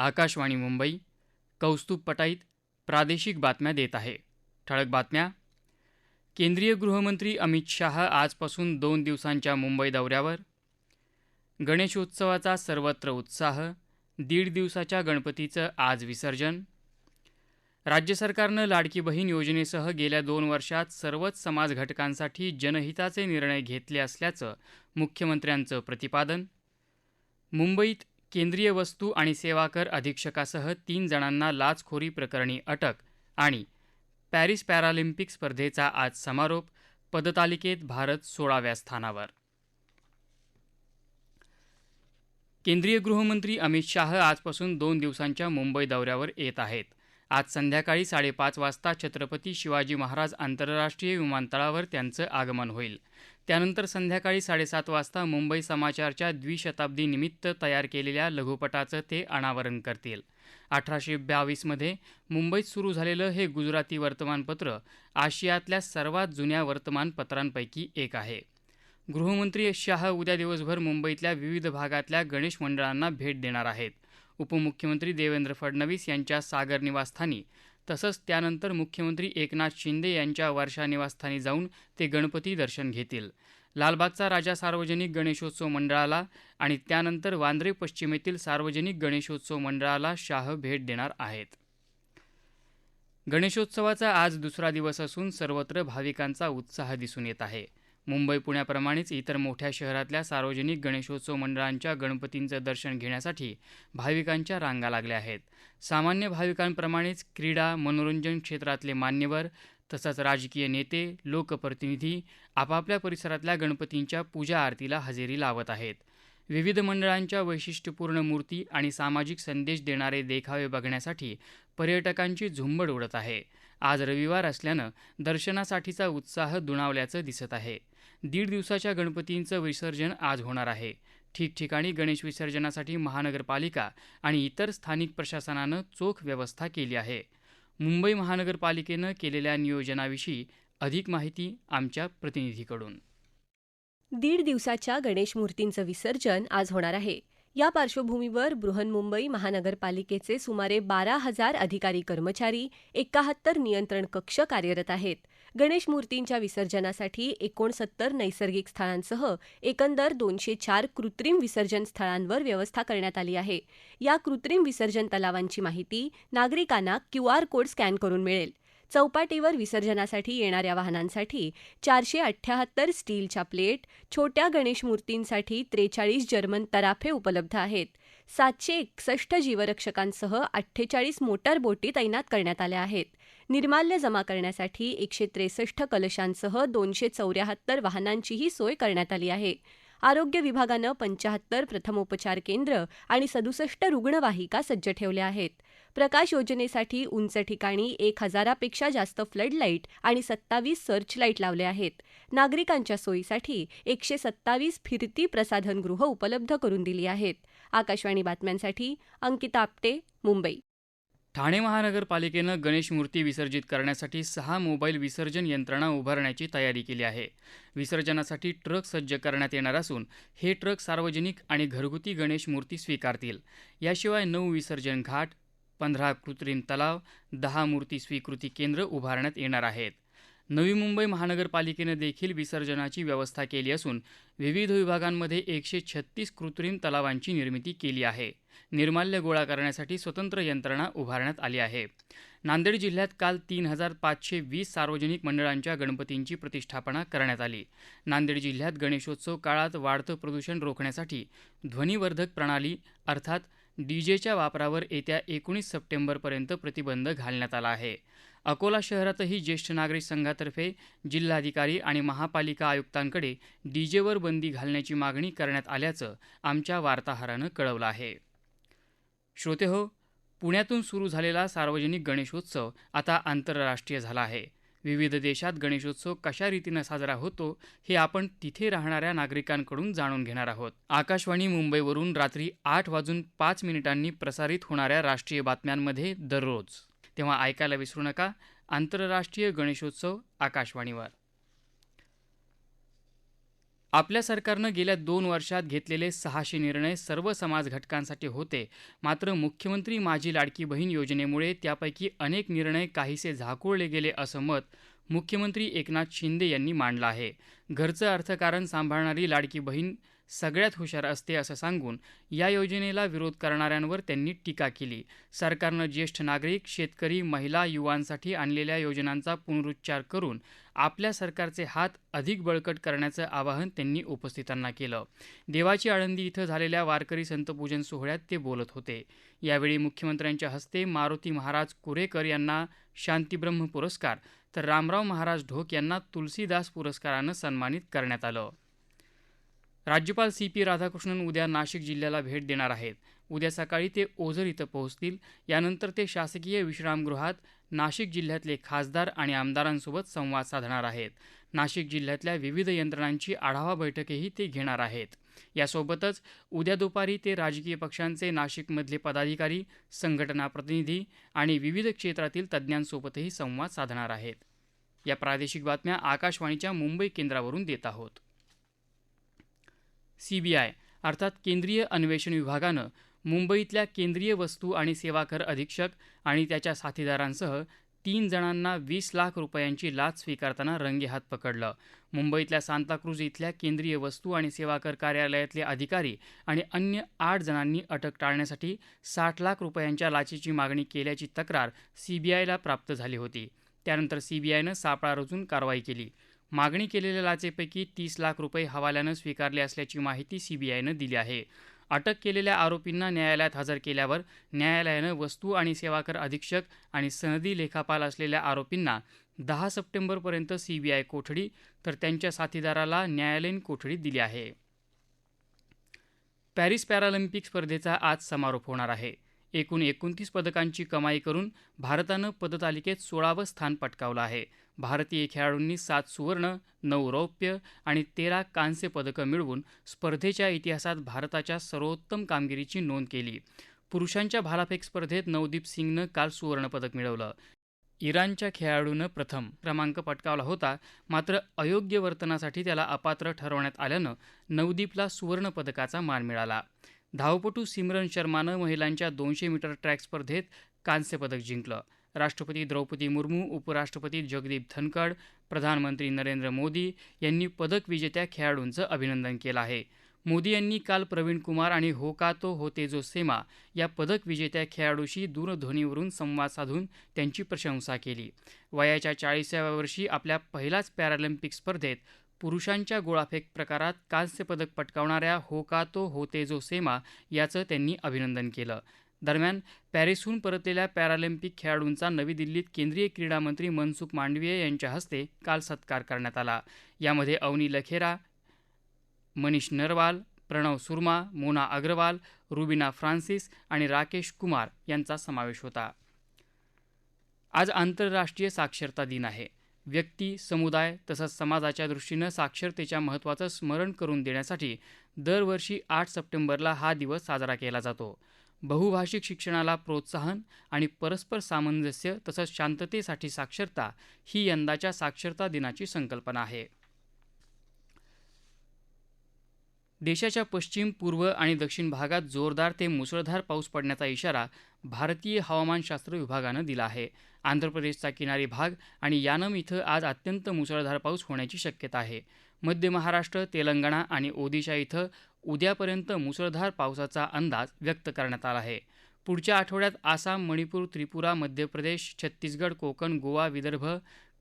आकाशवाणी मुंबई कौस्तुभ पटाईत प्रादेशिक बातम्या देत आहे. ठळक बातम्या. केंद्रीय गृहमंत्री अमित शाह आजपासून दोन दिवसांच्या मुंबई दौऱ्यावर. गणेशोत्सवाचा सर्वत्र उत्साह दीड दिवसाच्या गणपतीचं आज विसर्जन. राज्य सरकारनं लाडकी बहीण योजनेसह गेल्या दोन वर्षात सर्वच समाज घटकांसाठी जनहिताचे निर्णय घेतले असल्याचं मुख्यमंत्र्यांचं प्रतिपादन. मुंबईत केंद्रीय वस्तू आणि सेवा कर अधीक्षकासह तीन जणांना लाचखोरी प्रकरणी अटक आणि पॅरिस पॅरालिम्पिक स्पर्धेचा आज समारोप पदतालिकेत भारत सोळाव्या स्थानावर. केंद्रीय गृहमंत्री अमित शाह आजपासून दोन दिवसांच्या मुंबई दौऱ्यावर येत आहेत. आज संध्याकाळी साडेपाच वाजता छत्रपती शिवाजी महाराज आंतरराष्ट्रीय विमानतळावर त्यांचं आगमन होईल. त्यानंतर संध्याकाळी साडेसात वाजता मुंबई समाचारच्या द्विशताब्दीनिमित्त तयार केलेल्या लघुपटाचं ते अनावरण करतील. अठराशे ब्यावीसमध्ये मुंबईत सुरू झालेलं हे गुजराती वर्तमानपत्र आशियातल्या सर्वात जुन्या वर्तमानपत्रांपैकी एक आहे. गृहमंत्री शाह उद्या दिवसभर मुंबईतल्या विविध भागातल्या गणेश मंडळांना भेट देणार आहेत. उपमुख्यमंत्री देवेंद्र फडणवीस यांच्या सागर निवासस्थानी तसंच त्यानंतर मुख्यमंत्री एकनाथ शिंदे यांच्या वर्षा निवासस्थानी जाऊन ते गणपती दर्शन घेतील. लालबागचा राजा सार्वजनिक गणेशोत्सव मंडळाला आणि त्यानंतर वांद्रे पश्चिमेतील सार्वजनिक गणेशोत्सव मंडळाला शाह भेट देणार आहेत. गणेशोत्सवाचा आज दुसरा दिवस असून सर्वत्र भाविकांचा उत्साह दिसून येत आहे. मुंबई पुण्याप्रमाणेच इतर मोठ्या शहरातल्या सार्वजनिक गणेशोत्सव मंडळांच्या गणपतींचं दर्शन घेण्यासाठी भाविकांच्या रांगा लागल्या आहेत. सामान्य भाविकांप्रमाणेच क्रीडा मनोरंजन क्षेत्रातले मान्यवर तसंच राजकीय नेते लोकप्रतिनिधी आपापल्या परिसरातल्या गणपतींच्या पूजा आरतीला हजेरी लावत आहेत. विविध मंडळांच्या वैशिष्ट्यपूर्ण मूर्ती आणि सामाजिक संदेश देणारे देखावे बघण्यासाठी पर्यटकांची झुंबड उडत आहे. आज रविवार असल्यानं दर्शनासाठीचा उत्साह दुणावल्याचं दिसत आहे. दीड दिवसाच्या गणपतींचं विसर्जन आज होणार आहे. ठिकठिकाणी गणेश विसर्जनासाठी महानगरपालिका आणि इतर स्थानिक प्रशासनानं चोख व्यवस्था केली आहे. मुंबई महानगरपालिकेनं केलेल्या नियोजनाविषयी अधिक माहिती आमच्या प्रतिनिधीकडून. दीड दिवसाच्या गणेश मूर्तींचं विसर्जन आज होणार आहे. या पार्श्वभूमीवर बृहन्मुंबई महानगरपालिकेचे सुमारे बारा हजार अधिकारी कर्मचारी एकाहत्तर नियंत्रण कक्ष कार्यरत आहेत. गणेश मूर्तींच्या विसर्जनासाठी एकोणसत्तर नैसर्गिक स्थळांसह एकंदर दोनशे चार कृत्रिम विसर्जन स्थळांवर व्यवस्था करण्यात आली आहे. या कृत्रिम विसर्जन तलावांची माहिती नागरिकांना क्यू आर कोड स्कॅन करून मिळेल. चौपाटीवर विसर्जनासाठी येणाऱ्या वाहनांसाठी चारशे अठ्ठ्याहत्तर स्टीलच्या प्लेट छोट्या गणेश मूर्तींसाठी त्रेचाळीस जर्मन तराफे उपलब्ध आहेत. सातशे एकसष्ट जीवरक्षकांसह अठ्ठेचाळीस मोटारबोटी तैनात करण्यात आल्या आहेत. निर्माल्य जमा करण्यासाठी एकशे त्रेसष्ट कलशांसह दोनशे चौऱ्याहत्तर वाहनांचीही सोय करण्यात आली आहे. आरोग्य विभागानं पंचाहत्तर प्रथमोपचार केंद्र आणि सदुसष्ट रुग्णवाहिका सज्ज ठेवल्या आहेत. प्रकाश योजनेसाठी उंच ठिकाणी एक हजारापेक्षा जास्त फ्लडलाईट आणि सत्तावीस सर्च लाइट लावले आहेत. नागरिकांच्या सोयीसाठी एकशे सत्तावीस फिरती प्रसाधनगृह उपलब्ध करून दिली आहेत. आकाशवाणी बातम्यांसाठी अंकिता आपटे मुंबई. ठाणे महानगरपालिकेनं गणेश मूर्ती विसर्जित करण्यासाठी सहा मोबाईल विसर्जन यंत्रणा उभारण्याची तयारी केली आहे. विसर्जनासाठी ट्रक सज्ज करण्यात येणार असून हे ट्रक सार्वजनिक आणि घरगुती गणेश मूर्ती स्वीकारतील. याशिवाय नऊ विसर्जन घाट पंधरा कृत्रिम तलाव दहा मूर्ती स्वीकृती केंद्र उभारण्यात येणार आहेत. नवी मुंबई महानगरपालिकेनं देखील विसर्जनाची व्यवस्था केली असून विविध विभागांमध्ये एकशे छत्तीस कृत्रिम तलावांची निर्मिती केली आहे. निर्माल्य गोळा करण्यासाठी स्वतंत्र यंत्रणा उभारण्यात आली आहे. नांदेड जिल्ह्यात काल तीन हजार पाचशे वीस सार्वजनिक मंडळांच्या गणपतींची प्रतिष्ठापना करण्यात आली. नांदेड जिल्ह्यात गणेशोत्सव काळात वाढतं प्रदूषण रोखण्यासाठी ध्वनिवर्धक प्रणाली अर्थात डीजेच्या वापरावर येत्या एकोणीस सप्टेंबरपर्यंत प्रतिबंध घालण्यात आला आहे. अकोला शहरातही ज्येष्ठ नागरिक संघातर्फे जिल्हाधिकारी आणि महापालिका आयुक्तांकडे डीजेवर बंदी घालण्याची मागणी करण्यात आल्याचं आमच्या वार्ताहरानं कळवलं आहे. श्रोतेहो पुण्यातून सुरू झालेला सार्वजनिक गणेशोत्सव आता आंतरराष्ट्रीय झाला आहे. विविध देशात गणेशोत्सव कशा रीतीनं साजरा होतो हे आपण तिथे राहणाऱ्या नागरिकांकडून जाणून घेणार आहोत. आकाशवाणी मुंबईवरून रात्री आठ वाजून पाच मिनिटांनी प्रसारित होणाऱ्या राष्ट्रीय बातम्यांमध्ये दररोज. तेव्हा ऐकायला विसरू नका. आंतरराष्ट्रीय गणेशोत्सव आकाशवाणीवर. आपल्या सरकारनं गेल्या दोन वर्षात घेतलेले सहाशे निर्णय सर्व समाज घटकांसाठी होते. मात्र मुख्यमंत्री माझी लाडकी बहीण योजनेमुळे त्यापैकी अनेक निर्णय काहीसे झाकोळले गेले असं मत मुख्यमंत्री एकनाथ शिंदे यांनी मांडलं आहे. घरचं अर्थकारण सांभाळणारी लाडकी बहीण सगळ्यात हुशार असते असं सांगून या योजनेला विरोध करणाऱ्यांवर त्यांनी टीका केली. सरकारनं ज्येष्ठ नागरिक शेतकरी महिला युवांसाठी आणलेल्या योजनांचा पुनरुच्चार करून आपल्या सरकारचे हात अधिक बळकट करण्याचं आवाहन त्यांनी उपस्थितांना केलं. देवाची आळंदी इथं झालेल्या वारकरी संतपूजन सोहळ्यात ते बोलत होते. यावेळी मुख्यमंत्र्यांच्या हस्ते मारुती महाराज कुरेकर यांना शांतीब्रह्म पुरस्कार तर रामराव महाराज ढोक यांना तुलसीदास पुरस्कारानं सन्मानित करण्यात आलं. राज्यपाल सी पी राधाकृष्णन उद्या नाशिक जिल्ह्याला भेट देणार आहेत. उद्या सकाळी ते ओझर इथं पोहोचतील. यानंतर ते शासकीय विश्रामगृहात नाशिक जिल्ह्यातले खासदार आणि आमदारांसोबत संवाद साधणार आहेत. नाशिक जिल्ह्यातल्या विविध यंत्रणांची आढावा बैठकही ते घेणार आहेत. यासोबतच उद्या दुपारी ते राजकीय पक्षांचे नाशिकमधले पदाधिकारी संघटना प्रतिनिधी आणि विविध क्षेत्रातील तज्ज्ञांसोबतही संवाद साधणार आहेत. या प्रादेशिक बातम्या आकाशवाणीच्या मुंबई केंद्रावरून देत आहोत. सीबीआय अर्थात केंद्रीय अन्वेषण विभागानं मुंबईतल्या केंद्रीय वस्तू आणि सेवा कर अधीक्षक आणि त्याच्या साथीदारांसह तीन जणांना वीस लाख रुपयांची लाच स्वीकारताना रंगेहात पकडलं. मुंबईतल्या सांताक्रूज इथल्या केंद्रीय वस्तू आणि सेवा कर कार्यालयातले अधिकारी आणि अन्य आठ जणांनी अटक टाळण्यासाठी साठ लाख रुपयांच्या लाचेची मागणी केल्याची तक्रार सीबीआयला प्राप्त झाली होती. त्यानंतर सीबीआयनं सापळा रचून कारवाई केली. मागणी केलेल्या लाचेपैकी तीस लाख रुपये हवाल्यानं स्वीकारले असल्याची माहिती सीबीआयनं दिली आहे. अटक केलेल्या आरोपींना न्यायालयात हजर केल्यावर न्यायालयानं वस्तू आणि सेवा कर अधीक्षक आणि सनदी लेखापाल असलेल्या आरोपींना दहा सप्टेंबरपर्यंत सीबीआय कोठडी तर त्यांच्या साथीदाराला न्यायालयीन कोठडी दिली आहे. पॅरिस पॅरालिम्पिक स्पर्धेचा आज समारोप होणार आहे. एकूण एकोणतीस पदकांची कमाई करून भारतानं पदतालिकेत सोळावं स्थान पटकावलं आहे. भारतीय खेळाडूंनी सात सुवर्ण नऊ रौप्य आणि तेरा कांस्य पदकं मिळवून स्पर्धेच्या इतिहासात भारताच्या सर्वोत्तम कामगिरीची नोंद केली. पुरुषांच्या भालाफेक स्पर्धेत नवदीप सिंगनं काल सुवर्णपदक मिळवलं. इराणच्या खेळाडूनं प्रथम क्रमांक पटकावला होता मात्र अयोग्य वर्तनासाठी त्याला अपात्र ठरवण्यात आल्यानं नवदीपला सुवर्णपदकाचा मान मिळाला. धावपटू सिमरन शर्मानं महिलांच्या दोनशे मीटर ट्रॅक स्पर्धेत कांस्यपदक जिंकलं. राष्ट्रपती द्रौपदी मुर्मू उपराष्ट्रपती जगदीप धनखड प्रधानमंत्री नरेंद्र मोदी यांनी पदक विजेत्या खेळाडूंचं अभिनंदन केलं आहे. मोदी यांनी काल प्रवीण कुमार आणि होका तो होते जो सेमा या पदक विजेत्या खेळाडूशी दूरध्वनीवरून संवाद साधून त्यांची प्रशंसा केली. वयाच्या चाळीसाव्या वर्षी आपल्या पहिल्याच पॅरालिम्पिक स्पर्धेत पुरुषांच्या गोळाफेक प्रकारात कांस्य पदक पटकावणाऱ्या होकातो होतेजो सेमा याचं त्यांनी अभिनंदन केलं. दरम्यान पॅरिसहून परतलेल्या पॅरालिम्पिक खेळाडूंचा नवी दिल्लीत केंद्रीय क्रीडा मंत्री मनसुख मांडवीय यांच्या हस्ते काल सत्कार करण्यात आला. यामध्ये अवनी लखेरा मनीष नरवाल प्रणव सुरमा मोना अग्रवाल रुबिना फ्रान्सिस आणि राकेश कुमार यांचा समावेश होता. आज आंतरराष्ट्रीय साक्षरता दिन आहे. व्यक्ती समुदाय तसंच समाजाच्या दृष्टीनं साक्षरतेच्या महत्त्वाचं स्मरण करून देण्यासाठी दरवर्षी आठ सप्टेंबरला हा दिवस साजरा केला जातो. बहुभाषिक शिक्षणाला प्रोत्साहन आणि परस्पर सामंजस्य तसंच शांततेसाठी साक्षरता ही यंदाच्या साक्षरता दिनाची संकल्पना आहे. देशाच्या पश्चिम पूर्व आणि दक्षिण भागात जोरदार ते मुसळधार पाऊस पडण्याचा इशारा भारतीय हवामानशास्त्र विभागानं दिला आहे. आंध्र प्रदेशचा किनारी भाग आणि यानम इथं आज अत्यंत मुसळधार पाऊस होण्याची शक्यता आहे. मध्य महाराष्ट्र तेलंगणा आणि ओदिशा इथं उद्यापर्यंत मुसळधार पावसाचा अंदाज व्यक्त करण्यात आला आहे. पुढच्या आठवड्यात आसाम मणिपूर त्रिपुरा मध्य प्रदेश छत्तीसगड कोकण गोवा विदर्भ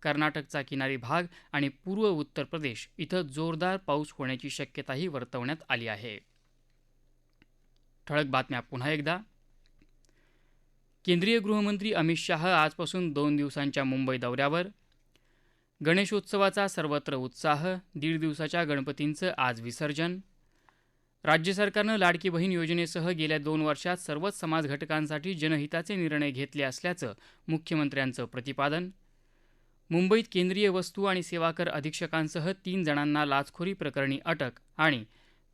कर्नाटकचा किनारी भाग आणि पूर्व उत्तर प्रदेश इथं जोरदार पाऊस होण्याची शक्यताही वर्तवण्यात आली आहे. ठळक बातम्या पुन्हा एकदा. केंद्रीय गृहमंत्री अमित शाह आजपासून दोन दिवसांच्या मुंबई दौऱ्यावर. गणेशोत्सवाचा सर्वत्र उत्साह दीड दिवसाच्या गणपतींचं आज विसर्जन. राज्य सरकारनं लाडकी बहीण योजनेसह गेल्या दोन वर्षात सर्वच समाज घटकांसाठी जनहिताचे निर्णय घेतले असल्याचं मुख्यमंत्र्यांचं प्रतिपादन. मुंबईत केंद्रीय वस्तू आणि सेवा कर अधीक्षकांसह तीन जणांना लाचखोरी प्रकरणी अटक आणि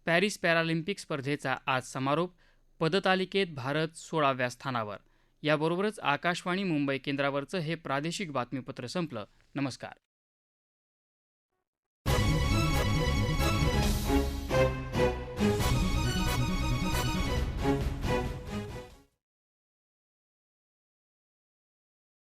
पॅरिस पॅरालिम्पिक स्पर्धेचा आज समारोप पदतालिकेत भारत सोळाव्या स्थानावर. याबरोबरच आकाशवाणी मुंबई केंद्रावरचं हे प्रादेशिक बातमीपत्र संपलं. नमस्कार.